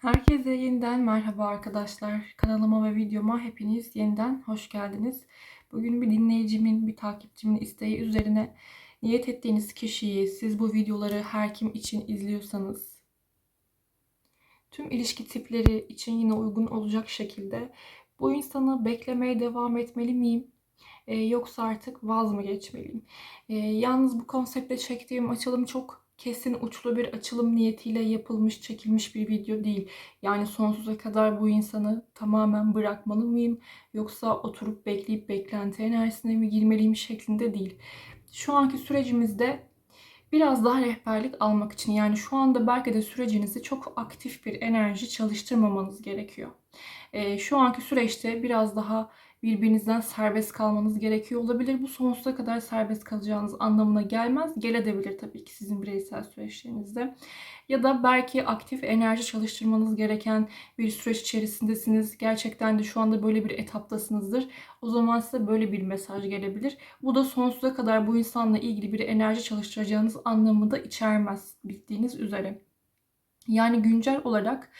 Herkese yeniden merhaba arkadaşlar. Kanalıma ve videoma hepiniz yeniden hoş geldiniz. Bugün bir dinleyicimin, bir takipçimin isteği üzerine niyet ettiğiniz kişiyi siz bu videoları her kim için izliyorsanız tüm ilişki tipleri için yine uygun olacak şekilde bu insanı beklemeye devam etmeli miyim? Ee, yoksa artık vaz mı geçmeliyim? Ee, yalnız bu konseptle çektiğim açılım çok kesin uçlu bir açılım niyetiyle yapılmış, çekilmiş bir video değil. Yani sonsuza kadar bu insanı tamamen bırakmalı mıyım? Yoksa oturup bekleyip beklenti enerjisine mi girmeliyim şeklinde değil. Şu anki sürecimizde biraz daha rehberlik almak için yani şu anda belki de sürecinizi çok aktif bir enerji çalıştırmamanız gerekiyor. Ee, şu anki süreçte biraz daha birbirinizden serbest kalmanız gerekiyor olabilir. Bu sonsuza kadar serbest kalacağınız anlamına gelmez. Gelebilir tabii ki sizin bireysel süreçlerinizde. Ya da belki aktif enerji çalıştırmanız gereken bir süreç içerisindesiniz. Gerçekten de şu anda böyle bir etaptasınızdır. O zaman size böyle bir mesaj gelebilir. Bu da sonsuza kadar bu insanla ilgili bir enerji çalıştıracağınız anlamı da içermez bildiğiniz üzere. Yani güncel olarak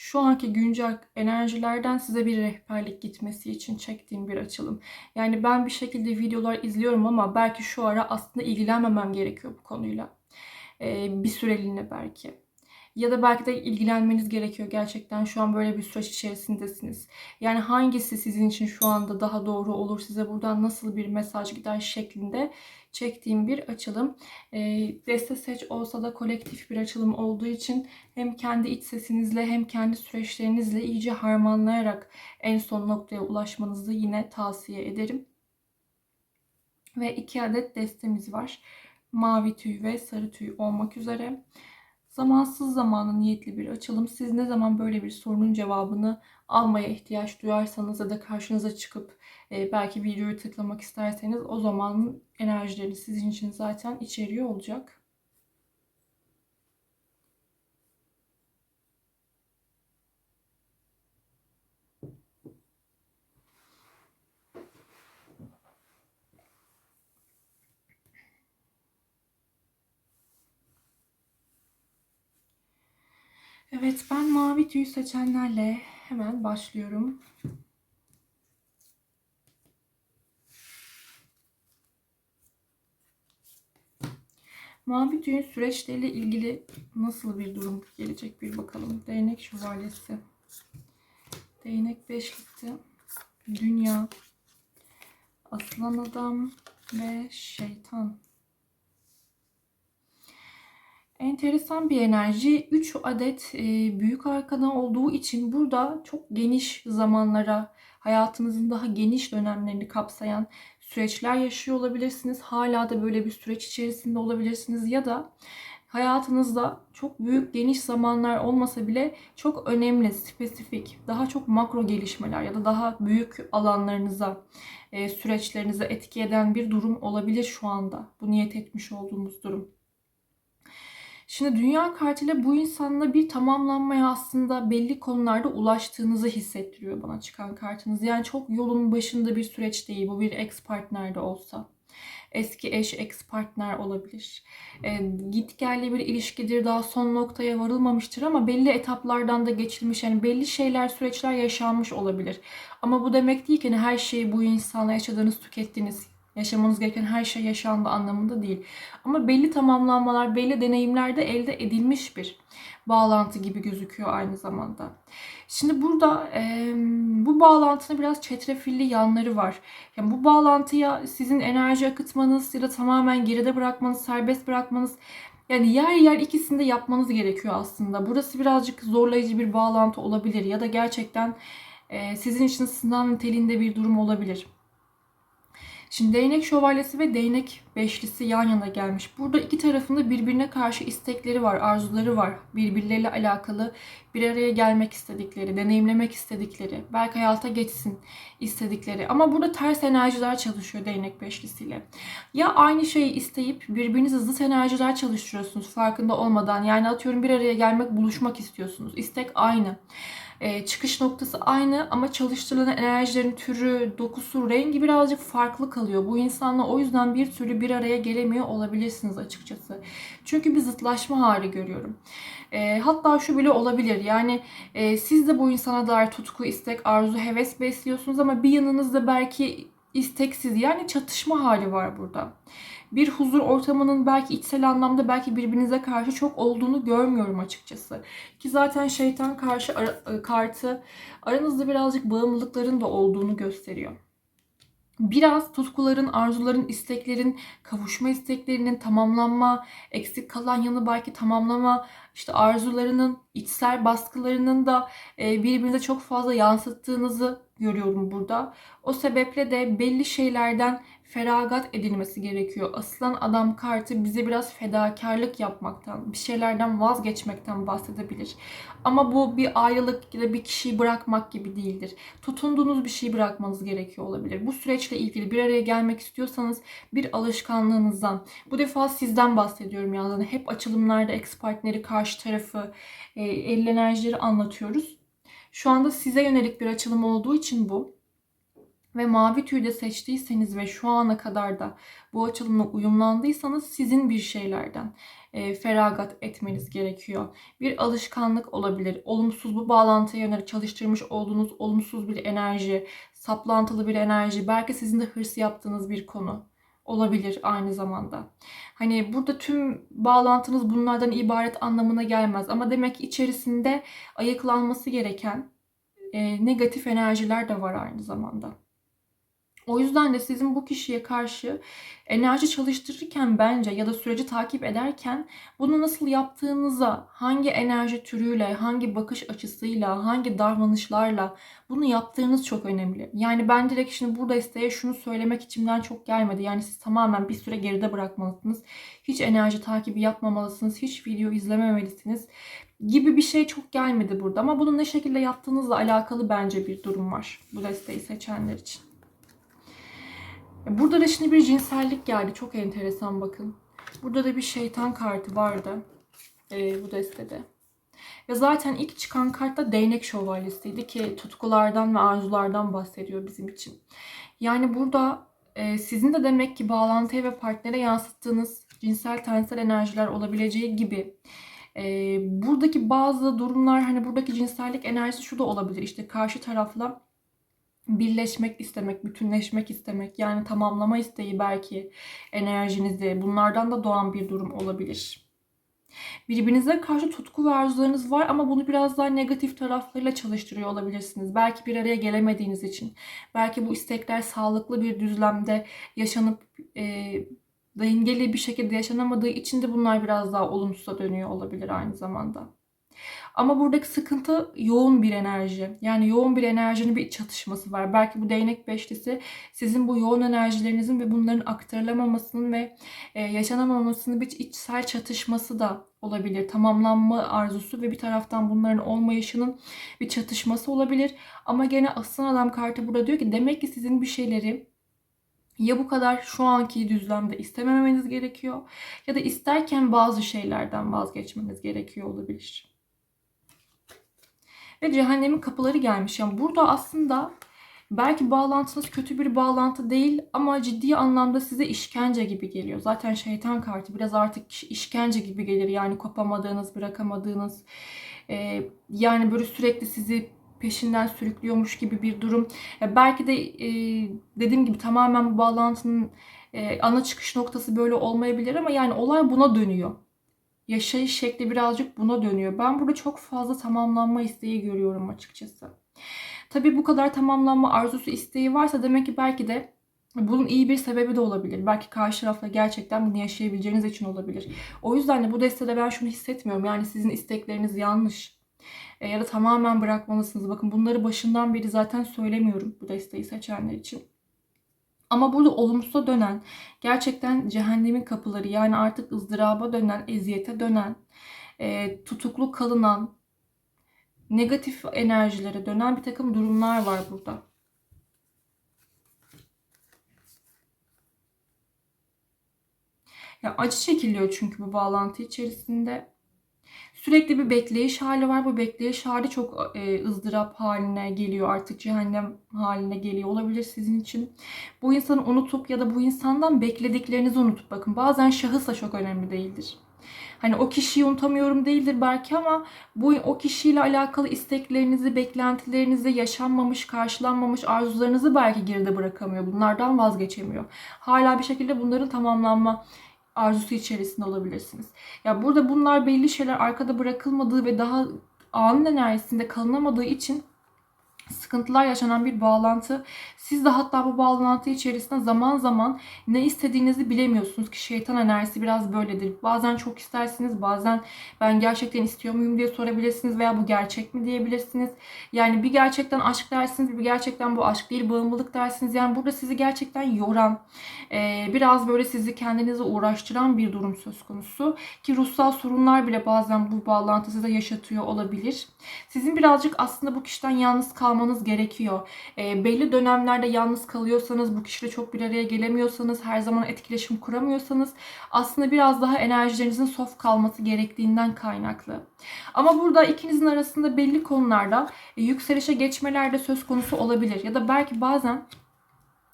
şu anki güncel enerjilerden size bir rehberlik gitmesi için çektiğim bir açılım. Yani ben bir şekilde videolar izliyorum ama belki şu ara aslında ilgilenmemem gerekiyor bu konuyla. Ee, bir süreliğine belki. Ya da belki de ilgilenmeniz gerekiyor gerçekten. Şu an böyle bir süreç içerisindesiniz. Yani hangisi sizin için şu anda daha doğru olur? Size buradan nasıl bir mesaj gider şeklinde çektiğim bir açılım. E, deste seç olsa da kolektif bir açılım olduğu için hem kendi iç sesinizle hem kendi süreçlerinizle iyice harmanlayarak en son noktaya ulaşmanızı yine tavsiye ederim. Ve iki adet destemiz var. Mavi tüy ve sarı tüy olmak üzere. Zamansız zamanı niyetli bir açılım. Siz ne zaman böyle bir sorunun cevabını almaya ihtiyaç duyarsanız ya da karşınıza çıkıp e, belki videoyu tıklamak isterseniz o zamanın enerjileri sizin için zaten içeriyor olacak. Evet ben mavi tüy seçenlerle hemen başlıyorum. Mavi tüyün süreçleriyle ilgili nasıl bir durum gelecek bir bakalım. Değnek şövalyesi. Değnek beşlisi. Dünya. Aslan adam ve şeytan. Enteresan bir enerji. 3 adet e, büyük arkana olduğu için burada çok geniş zamanlara, hayatınızın daha geniş dönemlerini kapsayan süreçler yaşıyor olabilirsiniz. Hala da böyle bir süreç içerisinde olabilirsiniz ya da hayatınızda çok büyük geniş zamanlar olmasa bile çok önemli, spesifik, daha çok makro gelişmeler ya da daha büyük alanlarınıza, e, süreçlerinize etki eden bir durum olabilir şu anda. Bu niyet etmiş olduğumuz durum. Şimdi dünya kartıyla bu insanla bir tamamlanmaya aslında belli konularda ulaştığınızı hissettiriyor bana çıkan kartınız. Yani çok yolun başında bir süreç değil. Bu bir ex partner de olsa. Eski eş, ex partner olabilir. E, git gelli bir ilişkidir. Daha son noktaya varılmamıştır ama belli etaplardan da geçilmiş. Yani belli şeyler, süreçler yaşanmış olabilir. Ama bu demek değil ki hani her şeyi bu insanla yaşadığınız, tükettiğiniz, yaşamanız gereken her şey yaşandı anlamında değil. Ama belli tamamlanmalar, belli deneyimler de elde edilmiş bir bağlantı gibi gözüküyor aynı zamanda. Şimdi burada e, bu bağlantının biraz çetrefilli yanları var. Yani bu bağlantıya sizin enerji akıtmanız ya da tamamen geride bırakmanız, serbest bırakmanız yani yer yer ikisini de yapmanız gerekiyor aslında. Burası birazcık zorlayıcı bir bağlantı olabilir ya da gerçekten e, sizin için sınav niteliğinde bir durum olabilir. Şimdi değnek şövalyesi ve değnek beşlisi yan yana gelmiş. Burada iki tarafında birbirine karşı istekleri var, arzuları var. Birbirleriyle alakalı bir araya gelmek istedikleri, deneyimlemek istedikleri, belki hayata geçsin istedikleri. Ama burada ters enerjiler çalışıyor değnek beşlisiyle. Ya aynı şeyi isteyip birbirinize zıt enerjiler çalıştırıyorsunuz farkında olmadan. Yani atıyorum bir araya gelmek, buluşmak istiyorsunuz. İstek aynı. E, çıkış noktası aynı ama çalıştırılan enerjilerin türü, dokusu, rengi birazcık farklı kalıyor. Bu insanla o yüzden bir türlü bir araya gelemiyor olabilirsiniz açıkçası. Çünkü bir zıtlaşma hali görüyorum. E, hatta şu bile olabilir. Yani e, siz de bu insana dair tutku, istek, arzu, heves besliyorsunuz ama bir yanınızda belki isteksiz yani çatışma hali var burada. Bir huzur ortamının belki içsel anlamda belki birbirinize karşı çok olduğunu görmüyorum açıkçası. Ki zaten şeytan karşı ara, kartı aranızda birazcık bağımlılıkların da olduğunu gösteriyor biraz tutkuların, arzuların, isteklerin, kavuşma isteklerinin tamamlanma, eksik kalan yanı belki tamamlama, işte arzularının, içsel baskılarının da e, birbirinize çok fazla yansıttığınızı görüyorum burada. O sebeple de belli şeylerden feragat edilmesi gerekiyor. Aslan adam kartı bize biraz fedakarlık yapmaktan, bir şeylerden vazgeçmekten bahsedebilir. Ama bu bir ayrılık ya da bir kişiyi bırakmak gibi değildir. Tutunduğunuz bir şeyi bırakmanız gerekiyor olabilir. Bu süreçle ilgili bir araya gelmek istiyorsanız bir alışkanlığınızdan, bu defa sizden bahsediyorum yani hep açılımlarda ex partneri, karşı tarafı, e, el enerjileri anlatıyoruz. Şu anda size yönelik bir açılım olduğu için bu ve mavi tüyü de seçtiyseniz ve şu ana kadar da bu açılımla uyumlandıysanız sizin bir şeylerden e, feragat etmeniz gerekiyor. Bir alışkanlık olabilir. Olumsuz bu bağlantıya yönelik çalıştırmış olduğunuz olumsuz bir enerji, saplantılı bir enerji, belki sizin de hırs yaptığınız bir konu olabilir aynı zamanda. Hani burada tüm bağlantınız bunlardan ibaret anlamına gelmez ama demek ki içerisinde ayıklanması gereken e, negatif enerjiler de var aynı zamanda. O yüzden de sizin bu kişiye karşı enerji çalıştırırken bence ya da süreci takip ederken bunu nasıl yaptığınıza, hangi enerji türüyle, hangi bakış açısıyla, hangi davranışlarla bunu yaptığınız çok önemli. Yani ben direkt şimdi burada isteye şunu söylemek içimden çok gelmedi. Yani siz tamamen bir süre geride bırakmalısınız. Hiç enerji takibi yapmamalısınız. Hiç video izlememelisiniz gibi bir şey çok gelmedi burada. Ama bunu ne şekilde yaptığınızla alakalı bence bir durum var bu desteği seçenler için. Burada da şimdi bir cinsellik geldi. Çok enteresan bakın. Burada da bir şeytan kartı vardı. Ee, bu destede. Ve zaten ilk çıkan kart da değnek şövalyesiydi ki tutkulardan ve arzulardan bahsediyor bizim için. Yani burada e, sizin de demek ki bağlantıya ve partnere yansıttığınız cinsel tensel enerjiler olabileceği gibi e, buradaki bazı durumlar hani buradaki cinsellik enerjisi şu da olabilir. İşte karşı tarafla birleşmek istemek, bütünleşmek istemek, yani tamamlama isteği belki enerjinizi, bunlardan da doğan bir durum olabilir. Birbirinize karşı tutku ve arzularınız var ama bunu biraz daha negatif taraflarıyla çalıştırıyor olabilirsiniz. Belki bir araya gelemediğiniz için. Belki bu istekler sağlıklı bir düzlemde yaşanıp e, dengeli bir şekilde yaşanamadığı için de bunlar biraz daha olumsuza dönüyor olabilir aynı zamanda. Ama buradaki sıkıntı yoğun bir enerji. Yani yoğun bir enerjinin bir çatışması var. Belki bu değnek beşlisi sizin bu yoğun enerjilerinizin ve bunların aktarılamamasının ve e, yaşanamamasının bir içsel çatışması da olabilir. Tamamlanma arzusu ve bir taraftan bunların olmayışının bir çatışması olabilir. Ama gene aslan adam kartı burada diyor ki demek ki sizin bir şeyleri ya bu kadar şu anki düzlemde istememeniz gerekiyor ya da isterken bazı şeylerden vazgeçmeniz gerekiyor olabilir. Ve cehennemin kapıları gelmiş. Yani burada aslında belki bağlantınız kötü bir bağlantı değil ama ciddi anlamda size işkence gibi geliyor. Zaten şeytan kartı biraz artık işkence gibi gelir. Yani kopamadığınız, bırakamadığınız e, yani böyle sürekli sizi peşinden sürüklüyormuş gibi bir durum. E, belki de e, dediğim gibi tamamen bu bağlantının e, ana çıkış noktası böyle olmayabilir ama yani olay buna dönüyor yaşayış şekli birazcık buna dönüyor. Ben burada çok fazla tamamlanma isteği görüyorum açıkçası. Tabii bu kadar tamamlanma arzusu isteği varsa demek ki belki de bunun iyi bir sebebi de olabilir. Belki karşı tarafla gerçekten bunu yaşayabileceğiniz için olabilir. O yüzden de bu destede ben şunu hissetmiyorum. Yani sizin istekleriniz yanlış. E, ya da tamamen bırakmalısınız. Bakın bunları başından beri zaten söylemiyorum bu desteği seçenler için. Ama burada olumsuza dönen, gerçekten cehennemin kapıları yani artık ızdıraba dönen, eziyete dönen, e, tutuklu kalınan, negatif enerjilere dönen bir takım durumlar var burada. Ya acı çekiliyor çünkü bu bağlantı içerisinde. Sürekli bir bekleyiş hali var. Bu bekleyiş hali çok e, ızdırap haline geliyor. Artık cehennem haline geliyor olabilir sizin için. Bu insanı unutup ya da bu insandan beklediklerinizi unutup bakın. Bazen şahıs da çok önemli değildir. Hani o kişiyi unutamıyorum değildir belki ama bu o kişiyle alakalı isteklerinizi, beklentilerinizi, yaşanmamış, karşılanmamış arzularınızı belki geride bırakamıyor. Bunlardan vazgeçemiyor. Hala bir şekilde bunların tamamlanma arzusu içerisinde olabilirsiniz. Ya burada bunlar belli şeyler arkada bırakılmadığı ve daha anın enerjisinde kalınamadığı için sıkıntılar yaşanan bir bağlantı. Siz de hatta bu bağlantı içerisinde zaman zaman ne istediğinizi bilemiyorsunuz ki şeytan enerjisi biraz böyledir. Bazen çok istersiniz, bazen ben gerçekten istiyor muyum diye sorabilirsiniz veya bu gerçek mi diyebilirsiniz. Yani bir gerçekten aşk dersiniz, bir gerçekten bu aşk değil bağımlılık dersiniz. Yani burada sizi gerçekten yoran, biraz böyle sizi kendinize uğraştıran bir durum söz konusu. Ki ruhsal sorunlar bile bazen bu bağlantı size yaşatıyor olabilir. Sizin birazcık aslında bu kişiden yalnız kalmanız gerekiyor. belli dönemlerde dönemlerde yalnız kalıyorsanız, bu kişiyle çok bir araya gelemiyorsanız, her zaman etkileşim kuramıyorsanız aslında biraz daha enerjilerinizin soft kalması gerektiğinden kaynaklı. Ama burada ikinizin arasında belli konularda e, yükselişe geçmeler de söz konusu olabilir. Ya da belki bazen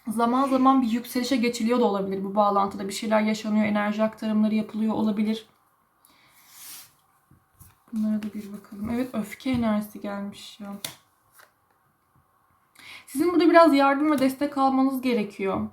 zaman zaman bir yükselişe geçiliyor da olabilir bu bağlantıda. Bir şeyler yaşanıyor, enerji aktarımları yapılıyor olabilir. Bunlara da bir bakalım. Evet öfke enerjisi gelmiş ya. Sizin burada biraz yardım ve destek almanız gerekiyor.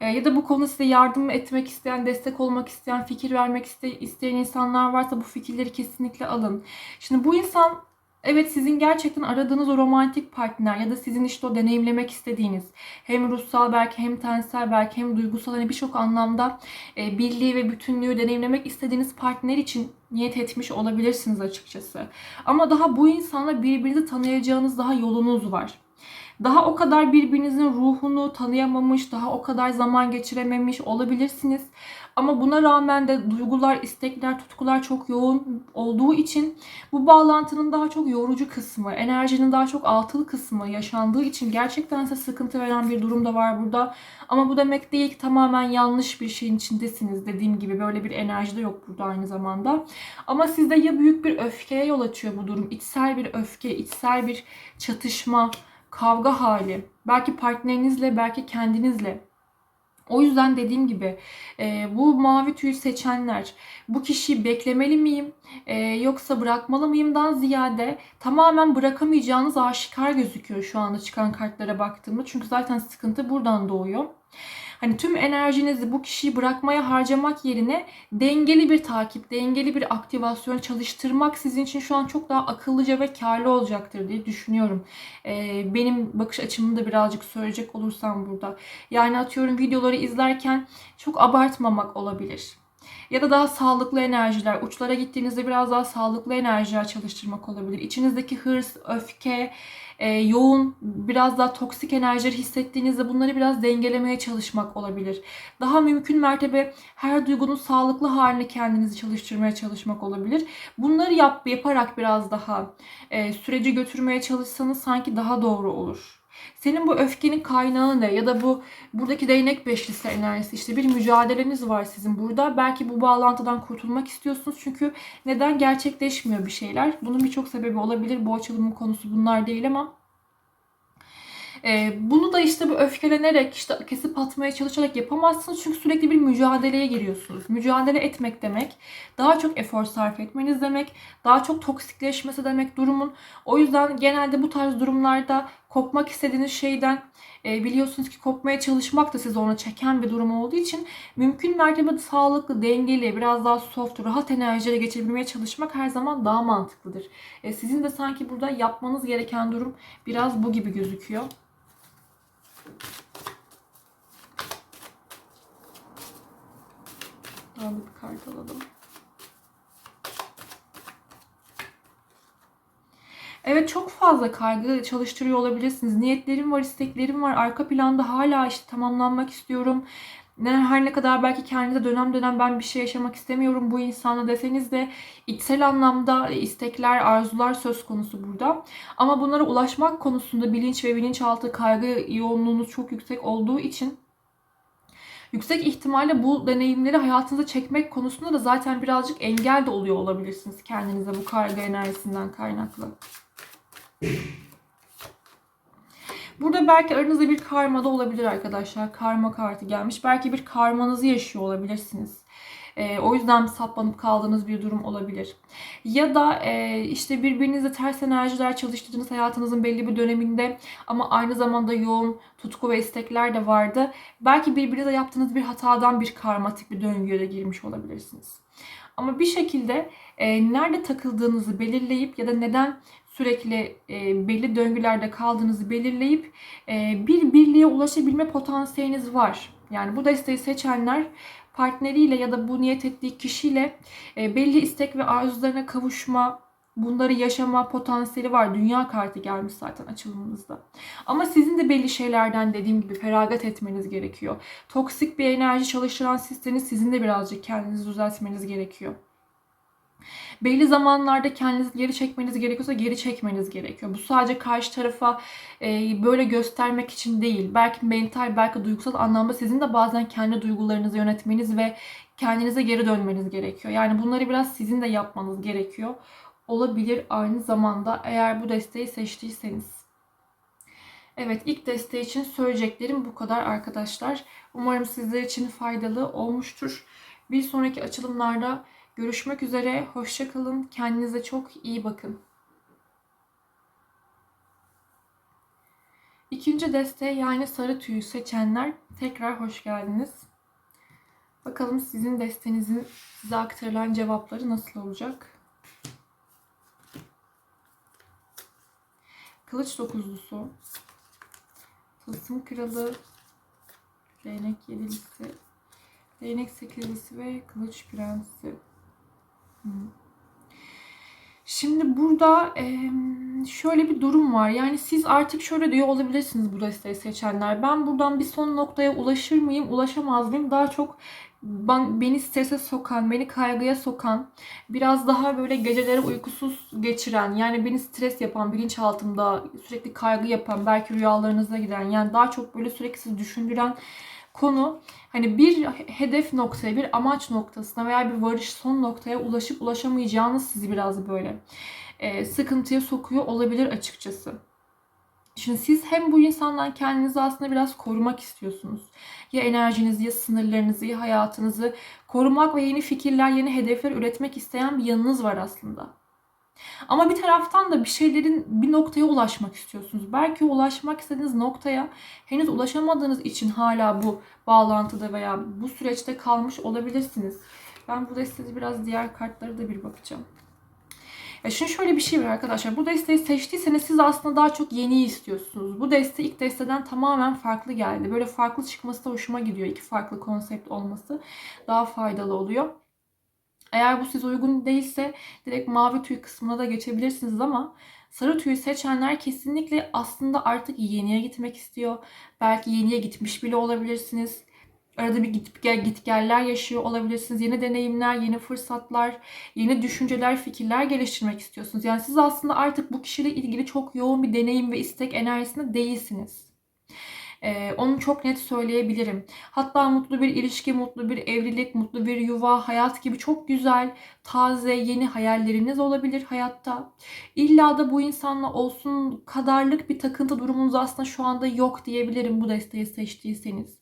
E, ya da bu konuda size yardım etmek isteyen, destek olmak isteyen, fikir vermek isteyen insanlar varsa bu fikirleri kesinlikle alın. Şimdi bu insan Evet sizin gerçekten aradığınız o romantik partner ya da sizin işte o deneyimlemek istediğiniz hem ruhsal belki hem tensel belki hem duygusal hani birçok anlamda e, birliği ve bütünlüğü deneyimlemek istediğiniz partner için niyet etmiş olabilirsiniz açıkçası. Ama daha bu insanla birbirinizi tanıyacağınız daha yolunuz var. Daha o kadar birbirinizin ruhunu tanıyamamış, daha o kadar zaman geçirememiş olabilirsiniz. Ama buna rağmen de duygular, istekler, tutkular çok yoğun olduğu için bu bağlantının daha çok yorucu kısmı, enerjinin daha çok altılı kısmı yaşandığı için gerçekten size sıkıntı veren bir durum da var burada. Ama bu demek değil ki tamamen yanlış bir şeyin içindesiniz. Dediğim gibi böyle bir enerji de yok burada aynı zamanda. Ama sizde ya büyük bir öfkeye yol açıyor bu durum. içsel bir öfke, içsel bir çatışma, kavga hali. Belki partnerinizle, belki kendinizle. O yüzden dediğim gibi e, bu mavi tüyü seçenler bu kişiyi beklemeli miyim e, yoksa bırakmalı mıyımdan ziyade tamamen bırakamayacağınız aşikar gözüküyor şu anda çıkan kartlara baktığımda. Çünkü zaten sıkıntı buradan doğuyor. Hani tüm enerjinizi bu kişiyi bırakmaya harcamak yerine dengeli bir takip, dengeli bir aktivasyon çalıştırmak sizin için şu an çok daha akıllıca ve karlı olacaktır diye düşünüyorum. Ee, benim bakış açımı da birazcık söyleyecek olursam burada. Yani atıyorum videoları izlerken çok abartmamak olabilir. Ya da daha sağlıklı enerjiler, uçlara gittiğinizde biraz daha sağlıklı enerjiler çalıştırmak olabilir. İçinizdeki hırs, öfke, e, yoğun, biraz daha toksik enerjiler hissettiğinizde bunları biraz dengelemeye çalışmak olabilir. Daha mümkün mertebe her duygunun sağlıklı halini kendinizi çalıştırmaya çalışmak olabilir. Bunları yap, yaparak biraz daha e, süreci götürmeye çalışsanız sanki daha doğru olur. Senin bu öfkenin kaynağı ne? Ya da bu buradaki değnek beşlisi enerjisi işte bir mücadeleniz var sizin burada. Belki bu bağlantıdan kurtulmak istiyorsunuz. Çünkü neden gerçekleşmiyor bir şeyler? Bunun birçok sebebi olabilir. Bu açılımın konusu bunlar değil ama ee, bunu da işte bu öfkelenerek işte kesip atmaya çalışarak yapamazsınız. Çünkü sürekli bir mücadeleye giriyorsunuz. Mücadele etmek demek daha çok efor sarf etmeniz demek. Daha çok toksikleşmesi demek durumun. O yüzden genelde bu tarz durumlarda kopmak istediğiniz şeyden e, biliyorsunuz ki kopmaya çalışmak da sizi ona çeken bir durum olduğu için mümkün mertebe sağlıklı, dengeli, biraz daha soft, rahat enerjiyle geçebilmeye çalışmak her zaman daha mantıklıdır. E, sizin de sanki burada yapmanız gereken durum biraz bu gibi gözüküyor. Daha bir kart alalım. Evet çok fazla kaygı çalıştırıyor olabilirsiniz. Niyetlerim var, isteklerim var. Arka planda hala işte tamamlanmak istiyorum. Her ne kadar belki kendinize dönem dönem ben bir şey yaşamak istemiyorum bu insanla deseniz de içsel anlamda istekler, arzular söz konusu burada. Ama bunlara ulaşmak konusunda bilinç ve bilinçaltı kaygı yoğunluğunuz çok yüksek olduğu için Yüksek ihtimalle bu deneyimleri hayatınıza çekmek konusunda da zaten birazcık engel de oluyor olabilirsiniz kendinize bu karga enerjisinden kaynaklı. Burada belki aranızda bir karma da olabilir arkadaşlar. Karma kartı gelmiş. Belki bir karmanızı yaşıyor olabilirsiniz. E, o yüzden saplanıp kaldığınız bir durum olabilir. Ya da e, işte birbirinizle ters enerjiler çalıştırdığınız hayatınızın belli bir döneminde ama aynı zamanda yoğun tutku ve istekler de vardı. Belki birbirinize yaptığınız bir hatadan bir karmatik bir döngüye de girmiş olabilirsiniz. Ama bir şekilde e, nerede takıldığınızı belirleyip ya da neden sürekli e, belli döngülerde kaldığınızı belirleyip e, bir birliğe ulaşabilme potansiyeliniz var. Yani bu desteği seçenler partneriyle ya da bu niyet ettiği kişiyle e, belli istek ve arzularına kavuşma, bunları yaşama potansiyeli var. Dünya kartı gelmiş zaten açılımınızda. Ama sizin de belli şeylerden dediğim gibi feragat etmeniz gerekiyor. Toksik bir enerji çalıştıran sizseniz sizin de birazcık kendinizi düzeltmeniz gerekiyor. Belli zamanlarda kendinizi geri çekmeniz gerekiyorsa geri çekmeniz gerekiyor. Bu sadece karşı tarafa e, böyle göstermek için değil. Belki mental, belki duygusal anlamda sizin de bazen kendi duygularınızı yönetmeniz ve kendinize geri dönmeniz gerekiyor. Yani bunları biraz sizin de yapmanız gerekiyor. Olabilir aynı zamanda eğer bu desteği seçtiyseniz. Evet ilk desteği için söyleyeceklerim bu kadar arkadaşlar. Umarım sizler için faydalı olmuştur. Bir sonraki açılımlarda Görüşmek üzere. Hoşçakalın. Kendinize çok iyi bakın. İkinci desteğe yani sarı tüyü seçenler tekrar hoş geldiniz. Bakalım sizin destenizin size aktarılan cevapları nasıl olacak? Kılıç dokuzlusu, tılsım kralı, değnek yedilisi, değnek sekizlisi ve kılıç prensi. Şimdi burada şöyle bir durum var. Yani siz artık şöyle diyor olabilirsiniz bu desteği seçenler. Ben buradan bir son noktaya ulaşır mıyım, ulaşamaz mıyım? Daha çok ben, beni strese sokan, beni kaygıya sokan, biraz daha böyle geceleri uykusuz geçiren, yani beni stres yapan, bilinçaltımda sürekli kaygı yapan, belki rüyalarınıza giden, yani daha çok böyle sürekli sizi düşündüren konu hani bir hedef noktaya, bir amaç noktasına veya bir varış son noktaya ulaşıp ulaşamayacağınız sizi biraz böyle e, sıkıntıya sokuyor olabilir açıkçası. Şimdi siz hem bu insandan kendinizi aslında biraz korumak istiyorsunuz. Ya enerjinizi, ya sınırlarınızı, ya hayatınızı korumak ve yeni fikirler, yeni hedefler üretmek isteyen bir yanınız var aslında. Ama bir taraftan da bir şeylerin bir noktaya ulaşmak istiyorsunuz. Belki ulaşmak istediğiniz noktaya henüz ulaşamadığınız için hala bu bağlantıda veya bu süreçte kalmış olabilirsiniz. Ben bu desteği biraz diğer kartlara da bir bakacağım. Ya şimdi şöyle bir şey var arkadaşlar. Bu desteği seçtiyseniz siz aslında daha çok yeni istiyorsunuz. Bu deste ilk desteden tamamen farklı geldi. Böyle farklı çıkması da hoşuma gidiyor. İki farklı konsept olması daha faydalı oluyor. Eğer bu size uygun değilse direkt mavi tüy kısmına da geçebilirsiniz ama sarı tüyü seçenler kesinlikle aslında artık yeniye gitmek istiyor. Belki yeniye gitmiş bile olabilirsiniz. Arada bir git gel git geller yaşıyor olabilirsiniz. Yeni deneyimler, yeni fırsatlar, yeni düşünceler, fikirler geliştirmek istiyorsunuz. Yani siz aslında artık bu kişiyle ilgili çok yoğun bir deneyim ve istek enerjisinde değilsiniz. Ee, onu çok net söyleyebilirim. Hatta mutlu bir ilişki, mutlu bir evlilik, mutlu bir yuva, hayat gibi çok güzel, taze, yeni hayalleriniz olabilir hayatta. İlla da bu insanla olsun kadarlık bir takıntı durumunuz aslında şu anda yok diyebilirim bu desteği seçtiyseniz.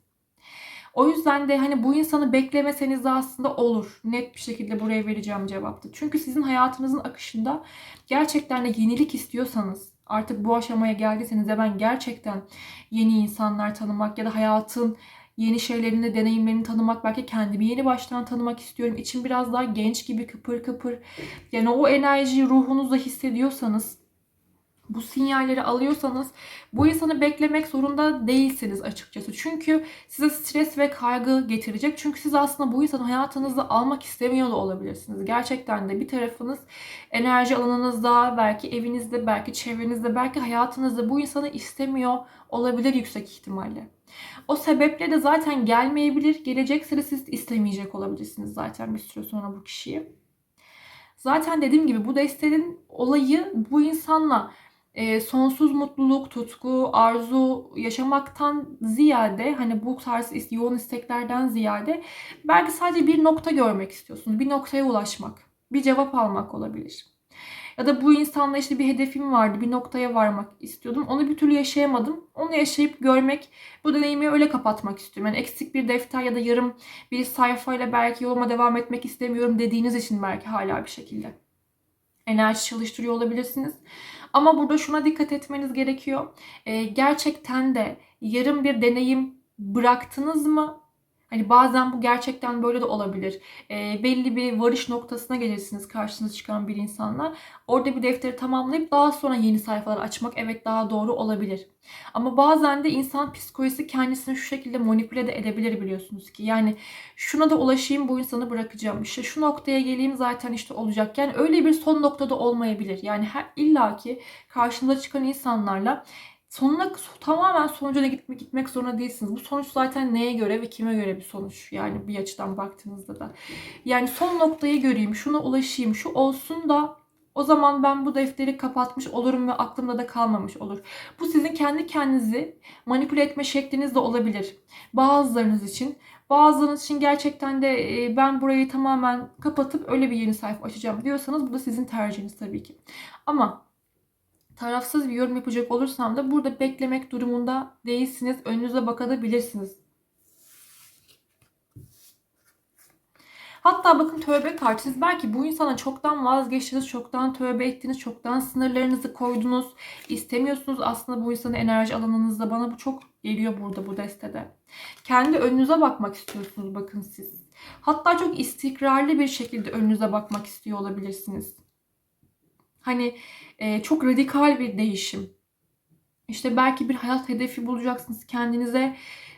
O yüzden de hani bu insanı beklemeseniz de aslında olur. Net bir şekilde buraya vereceğim cevaptı. Çünkü sizin hayatınızın akışında gerçekten de yenilik istiyorsanız, artık bu aşamaya geldiyseniz de ben gerçekten yeni insanlar tanımak ya da hayatın yeni şeylerini, deneyimlerini tanımak, belki kendimi yeni baştan tanımak istiyorum. İçim biraz daha genç gibi kıpır kıpır. Yani o enerjiyi ruhunuzda hissediyorsanız bu sinyalleri alıyorsanız bu insanı beklemek zorunda değilsiniz açıkçası. Çünkü size stres ve kaygı getirecek. Çünkü siz aslında bu insanı hayatınızda almak istemiyor da olabilirsiniz. Gerçekten de bir tarafınız enerji alanınızda, belki evinizde, belki çevrenizde, belki hayatınızda bu insanı istemiyor olabilir yüksek ihtimalle. O sebeple de zaten gelmeyebilir. Gelecekse de siz istemeyecek olabilirsiniz zaten bir süre sonra bu kişiyi. Zaten dediğim gibi bu desteğin olayı bu insanla e, sonsuz mutluluk, tutku, arzu yaşamaktan ziyade hani bu tarz yoğun isteklerden ziyade belki sadece bir nokta görmek istiyorsunuz. Bir noktaya ulaşmak, bir cevap almak olabilir. Ya da bu insanla işte bir hedefim vardı, bir noktaya varmak istiyordum. Onu bir türlü yaşayamadım. Onu yaşayıp görmek, bu deneyimi öyle kapatmak istiyorum. Yani eksik bir defter ya da yarım bir sayfayla belki yoluma devam etmek istemiyorum dediğiniz için belki hala bir şekilde enerji çalıştırıyor olabilirsiniz. Ama burada şuna dikkat etmeniz gerekiyor. Ee, gerçekten de yarım bir deneyim bıraktınız mı? Hani bazen bu gerçekten böyle de olabilir. Ee, belli bir varış noktasına gelirsiniz karşınıza çıkan bir insanla. Orada bir defteri tamamlayıp daha sonra yeni sayfalar açmak evet daha doğru olabilir. Ama bazen de insan psikolojisi kendisini şu şekilde manipüle de edebilir biliyorsunuz ki. Yani şuna da ulaşayım bu insanı bırakacağım. İşte şu noktaya geleyim zaten işte olacak. Yani öyle bir son noktada olmayabilir. Yani her illaki karşınıza çıkan insanlarla sonuna tamamen sonucuna gitmek gitmek zorunda değilsiniz. Bu sonuç zaten neye göre ve kime göre bir sonuç. Yani bir açıdan baktığınızda da. Yani son noktayı göreyim, şuna ulaşayım, şu olsun da o zaman ben bu defteri kapatmış olurum ve aklımda da kalmamış olur. Bu sizin kendi kendinizi manipüle etme şekliniz de olabilir. Bazılarınız için. Bazılarınız için gerçekten de e, ben burayı tamamen kapatıp öyle bir yeni sayfa açacağım diyorsanız bu da sizin tercihiniz tabii ki. Ama tarafsız bir yorum yapacak olursam da burada beklemek durumunda değilsiniz. Önünüze bakabilirsiniz. Hatta bakın tövbe kartı. Siz belki bu insana çoktan vazgeçtiniz, çoktan tövbe ettiniz, çoktan sınırlarınızı koydunuz. İstemiyorsunuz aslında bu insanın enerji alanınızda. Bana bu çok geliyor burada bu destede. Kendi önünüze bakmak istiyorsunuz bakın siz. Hatta çok istikrarlı bir şekilde önünüze bakmak istiyor olabilirsiniz. Hani e, çok radikal bir değişim. İşte belki bir hayat hedefi bulacaksınız kendinize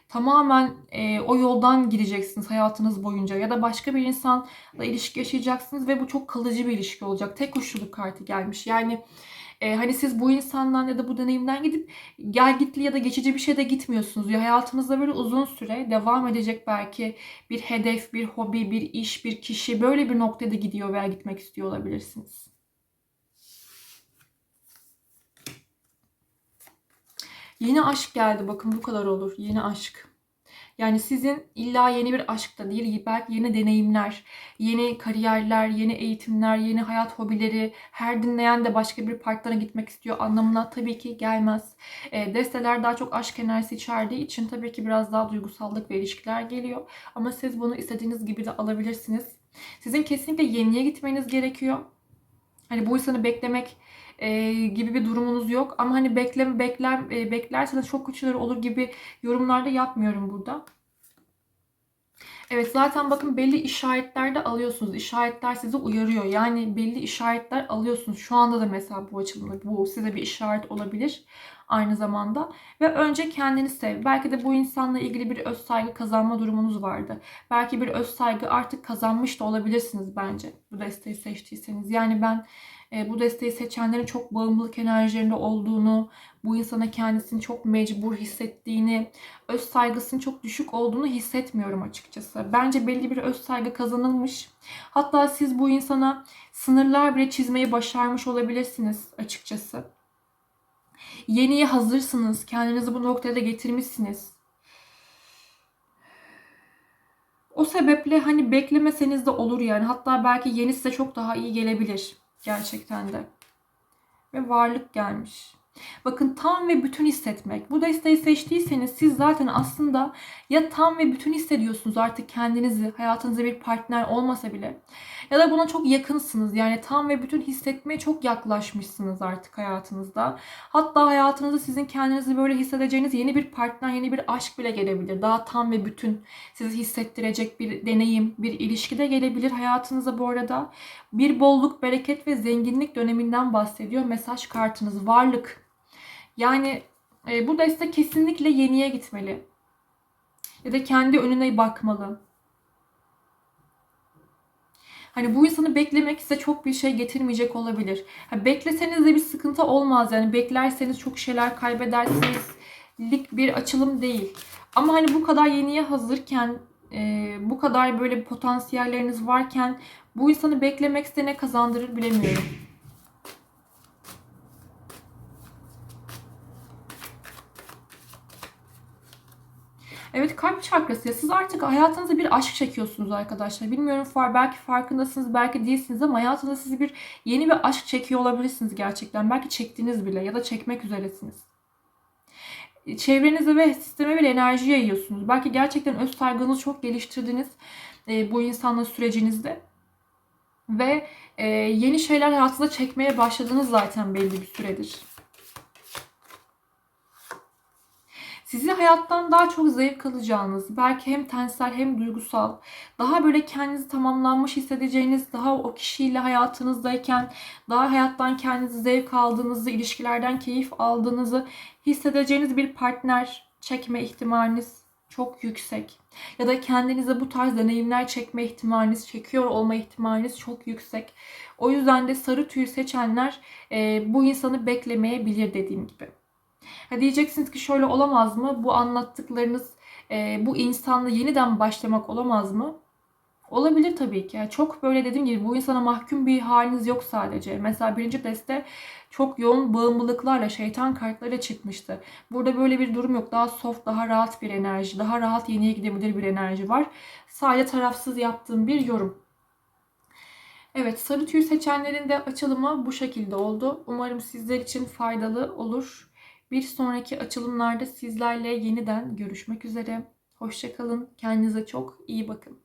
tamamen e, o yoldan gideceksiniz hayatınız boyunca ya da başka bir insanla ilişki yaşayacaksınız ve bu çok kalıcı bir ilişki olacak. Tek uçluluk kartı gelmiş. Yani e, hani siz bu insandan ya da bu deneyimden gidip gel gitli ya da geçici bir şeyde gitmiyorsunuz. Ya hayatınızda böyle uzun süre devam edecek belki bir hedef, bir hobi, bir iş, bir kişi böyle bir noktada gidiyor veya gitmek istiyor olabilirsiniz. Yeni aşk geldi. Bakın bu kadar olur. Yeni aşk. Yani sizin illa yeni bir aşk da değil, belki yeni deneyimler, yeni kariyerler, yeni eğitimler, yeni hayat hobileri, her dinleyen de başka bir partnera gitmek istiyor anlamına tabii ki gelmez. E, desteler daha çok aşk enerjisi içerdiği için tabii ki biraz daha duygusallık ve ilişkiler geliyor. Ama siz bunu istediğiniz gibi de alabilirsiniz. Sizin kesinlikle yeniye gitmeniz gerekiyor. Hani bu insanı beklemek e, gibi bir durumunuz yok. Ama hani bekle, bekler, e, beklerseniz çok güçlü olur gibi yorumlarda yapmıyorum burada. Evet zaten bakın belli işaretler de alıyorsunuz. İşaretler sizi uyarıyor. Yani belli işaretler alıyorsunuz. Şu anda da mesela bu açılımda bu size bir işaret olabilir aynı zamanda. Ve önce kendini sev. Belki de bu insanla ilgili bir öz saygı kazanma durumunuz vardı. Belki bir öz saygı artık kazanmış da olabilirsiniz bence. Bu desteği seçtiyseniz. Yani ben e, bu desteği seçenlerin çok bağımlılık enerjilerinde olduğunu, bu insana kendisini çok mecbur hissettiğini, öz saygısının çok düşük olduğunu hissetmiyorum açıkçası. Bence belli bir öz saygı kazanılmış. Hatta siz bu insana sınırlar bile çizmeyi başarmış olabilirsiniz açıkçası. Yeniye hazırsınız. Kendinizi bu noktaya da getirmişsiniz. O sebeple hani beklemeseniz de olur yani. Hatta belki yeni size çok daha iyi gelebilir. Gerçekten de. Ve varlık gelmiş. Bakın tam ve bütün hissetmek. Bu desteği seçtiyseniz siz zaten aslında ya tam ve bütün hissediyorsunuz artık kendinizi, hayatınızda bir partner olmasa bile. Ya da buna çok yakınsınız. Yani tam ve bütün hissetmeye çok yaklaşmışsınız artık hayatınızda. Hatta hayatınızda sizin kendinizi böyle hissedeceğiniz yeni bir partner, yeni bir aşk bile gelebilir. Daha tam ve bütün sizi hissettirecek bir deneyim, bir ilişki de gelebilir hayatınıza bu arada. Bir bolluk, bereket ve zenginlik döneminden bahsediyor. Mesaj kartınız, varlık. Yani e, bu destek kesinlikle yeniye gitmeli. Ya da kendi önüne bakmalı. Hani bu insanı beklemek size çok bir şey getirmeyecek olabilir. Ha, bekleseniz de bir sıkıntı olmaz. Yani beklerseniz çok şeyler kaybedersiniz. Lik bir açılım değil. Ama hani bu kadar yeniye hazırken, e, bu kadar böyle potansiyelleriniz varken bu insanı beklemek size ne kazandırır bilemiyorum. Evet kalp çakrası. Siz artık hayatınıza bir aşk çekiyorsunuz arkadaşlar. Bilmiyorum far belki farkındasınız belki değilsiniz ama hayatınızda sizi bir yeni bir aşk çekiyor olabilirsiniz gerçekten. Belki çektiniz bile ya da çekmek üzeresiniz. Çevrenize ve sisteme bir enerji yayıyorsunuz. Belki gerçekten öz saygınızı çok geliştirdiniz e, bu insanla sürecinizde. Ve e, yeni şeyler hayatınıza çekmeye başladınız zaten belli bir süredir. Sizi hayattan daha çok zevk alacağınız, belki hem tensel hem duygusal, daha böyle kendinizi tamamlanmış hissedeceğiniz, daha o kişiyle hayatınızdayken daha hayattan kendinizi zevk aldığınızı, ilişkilerden keyif aldığınızı hissedeceğiniz bir partner çekme ihtimaliniz çok yüksek. Ya da kendinize bu tarz deneyimler çekme ihtimaliniz, çekiyor olma ihtimaliniz çok yüksek. O yüzden de sarı tüy seçenler e, bu insanı beklemeyebilir dediğim gibi. Ha diyeceksiniz ki şöyle olamaz mı? Bu anlattıklarınız e, bu insanla yeniden başlamak olamaz mı? Olabilir tabii ki. Yani çok böyle dediğim gibi bu insana mahkum bir haliniz yok sadece. Mesela birinci deste çok yoğun bağımlılıklarla, şeytan kartlarıyla çıkmıştı. Burada böyle bir durum yok. Daha soft, daha rahat bir enerji, daha rahat yeniye gidebilir bir enerji var. Sadece tarafsız yaptığım bir yorum. Evet, sarı tüy seçenlerin de açılımı bu şekilde oldu. Umarım sizler için faydalı olur. Bir sonraki açılımlarda sizlerle yeniden görüşmek üzere. Hoşçakalın. Kendinize çok iyi bakın.